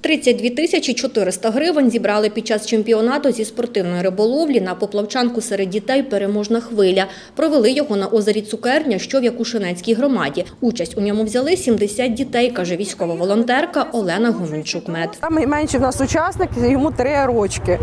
32 тисячі 400 гривень зібрали під час чемпіонату зі спортивної риболовлі на поплавчанку серед дітей «Переможна хвиля». Провели його на озері Цукерня, що в Якушинецькій громаді. Участь у ньому взяли 70 дітей, каже військова волонтерка Олена Гуменчук-Мед. Найменший в нас учасник, йому 3 рочки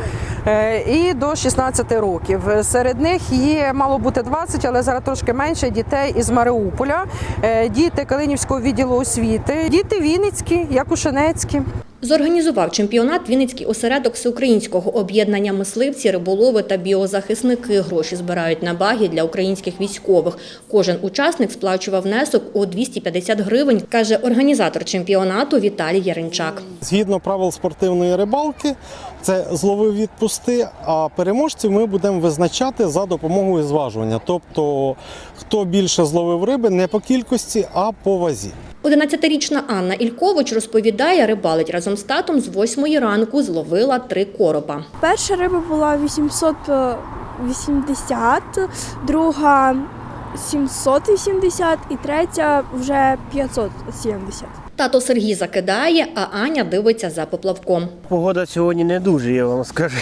е, і до 16 років. Серед них є, мало бути 20, але зараз трошки менше дітей із Маріуполя, е, діти Калинівського відділу освіти, діти Вінницькі, Якушинецькі. Зорганізував чемпіонат Вінницький осередок Всеукраїнського об'єднання мисливці, риболови та біозахисники. Гроші збирають на баги для українських військових. Кожен учасник сплачував внесок у 250 гривень, каже організатор чемпіонату Віталій Яринчак. Згідно правил спортивної рибалки, це зловив відпусти, а переможців ми будемо визначати за допомогою зважування. Тобто, хто більше зловив риби не по кількості, а по вазі. 11-річна Анна Ількович розповідає, рибалить разом з татом з 8 ранку зловила три коропа. Перша риба була 880, друга 780 і третя вже 570. Тато Сергій закидає, а Аня дивиться за поплавком. Погода сьогодні не дуже, я вам скажу.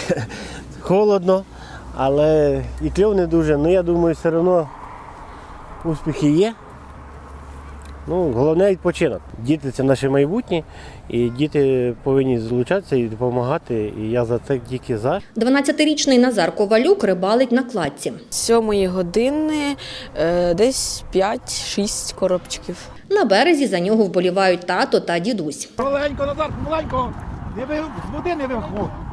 Холодно, але і кльов не дуже. Ну я думаю, все одно успіхи є. Ну, головне відпочинок. Діти це наше майбутнє, і діти повинні залучатися і допомагати. І я за це тільки за. 12-річний Назар Ковалюк рибалить на кладці. З сьомої години е, десь 5-6 коробчиків. На березі за нього вболівають тато та дідусь. Маленько, Назар, маленько. Не ви з води не виходь.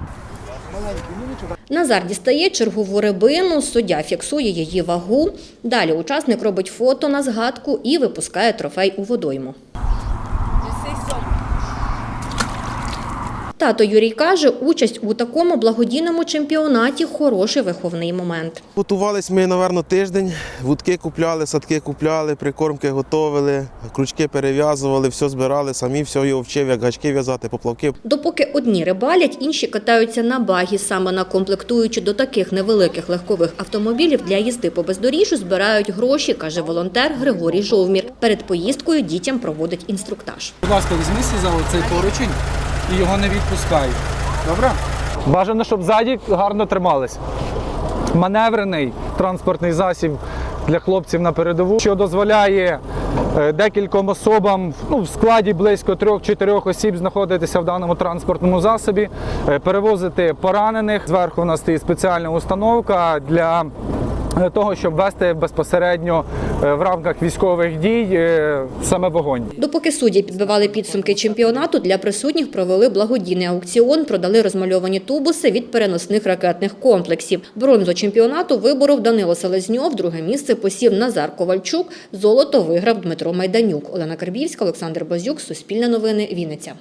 Назар дістає чергову рибину, суддя фіксує її вагу. Далі учасник робить фото на згадку і випускає трофей у водойму. Тато Юрій каже, участь у такому благодійному чемпіонаті хороший виховний момент. Готувались ми, напевно, тиждень. Вудки купляли, садки купляли, прикормки готували, крючки перев'язували, все збирали, самі все його вчив, як гачки в'язати, поплавки. Допоки одні рибалять, інші катаються на багі. Саме на комплектуючи до таких невеликих легкових автомобілів для їзди по бездоріжжю збирають гроші, каже волонтер Григорій Жовмір. Перед поїздкою дітям проводить інструктаж. Будь ласка, візьмися за оцей поручень і його не відпускай. Добре? Бажано, щоб ззаді гарно тримались. Маневрений транспортний засіб для хлопців на передову, що дозволяє е, декільком особам ну, в складі близько трьох-чотирьох осіб знаходитися в даному транспортному засобі, е, перевозити поранених. Зверху у нас стоїть спеціальна установка для того, щоб вести безпосередньо е, в рамках військових дій е, саме вогонь. Допоки судді підбивали підсумки чемпіонату, для присутніх провели благодійний аукціон, продали розмальовані тубуси від переносних ракетних комплексів. Бронзу чемпіонату виборов Данило Селезньов, друге місце посів Назар Ковальчук, золото виграв Дмитро Майданюк. Олена Карбівська, Олександр Базюк, Суспільне новини, Вінниця.